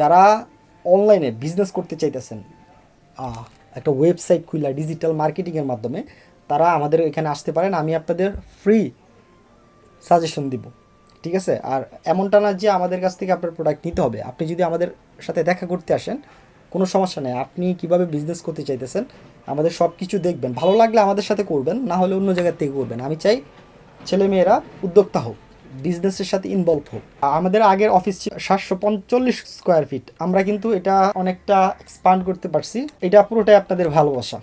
যারা অনলাইনে বিজনেস করতে চাইতেছেন একটা ওয়েবসাইট খুললা ডিজিটাল মার্কেটিংয়ের মাধ্যমে, তারা আমাদের এখানে আসতে পারেন, আমি আপনাদের ফ্রি সাজেশন দিব, ঠিক আছে? আর এমনটা না যে আমাদের কাছ থেকে আপনার প্রোডাক্ট নিতে হবে, আপনি যদি আমাদের সাথে দেখা করতে আসেন, কোনো সমস্যা নেই, আপনি কীভাবে বিজনেস করতে চাইতেছেন, আমাদের সব কিছু দেখবেন, ভালো লাগলে আমাদের সাথে করবেন, না হলে অন্য জায়গার থেকে করবেন, আমি চাই ছেলেমেয়েরা উদ্যোক্তা হোক। বিজনেসের সাথে ইনভলভ হোক। আমাদের আগের অফিস ছিল সাতশো পঞ্চল্লিশ স্কোয়ার ফিট আমরা কিন্তু এটা অনেকটা এক্সপান্ড করতে পারছি। এটা পুরোটাই আপনাদের ভালোবাসা।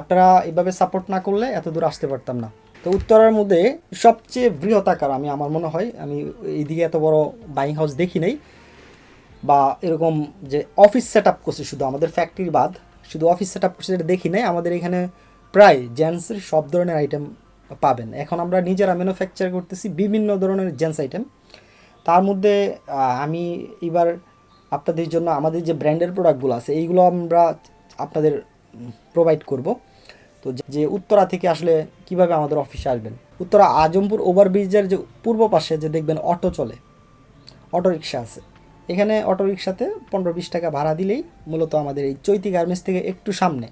আপনারা এভাবে সাপোর্ট না করলে এত দূর আসতে পারতাম না। তো উত্তরার মধ্যে সবচেয়ে বৃহতাকার আমি, আমার মনে হয়, আমি এইদিকে এত বড় বাইং হাউস দেখি নাই। বা এরকম যে অফিস সেট আপ করছে, শুধু আমাদের ফ্যাক্টরি বাদ, শুধু অফিস সেট আপ করছে, এটা দেখি নাই। আমাদের এখানে প্রায় জেন্টসের সব ধরনের আইটেম পাবেন। এখন আমরা নিজেরা ম্যানুফ্যাকচার করতেছি বিভিন্ন ধরনের জেন্টস আইটেম তার মধ্যে আমি এবার আপনাদের জন্য আমাদের যে ব্র্যান্ডের প্রোডাক্টগুলো আছে, এইগুলো আমরা আপনাদের প্রোভাইড করব। তো যে- উত্তরা থেকে আসলে কীভাবে আমাদের অফিসে আসবেন? উত্তরা আজমপুর ওভারব্রিজের যে পূর্ব পাশে যে দেখবেন অটো চলে অটো রিক্সা আছে। এখানে অটো রিক্সাতে পনেরো বিশ টাকা ভাড়া দিলেই মূলত আমাদের এই চৈতি গার্মেন্টস থেকে একটু সামনে।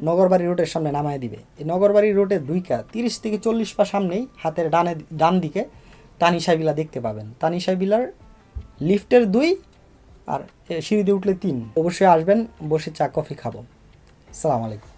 নগরবাড়ি রোডের সামনে নামায় দিবে। এই নগরবাড়ি রোডের দুইকা তিরিশ থেকে চল্লিশ পা সামনেই হাতের ডানে ডান দিকে তানিশা বিলা দেখতে পাবেন। তানিশা বিলার লিফটের দুই আর সিঁড়ি দিয়ে উঠলে তিন। অবশ্যই আসবেন, বসে চা, কফি খাব। সালাম আলাইকুম।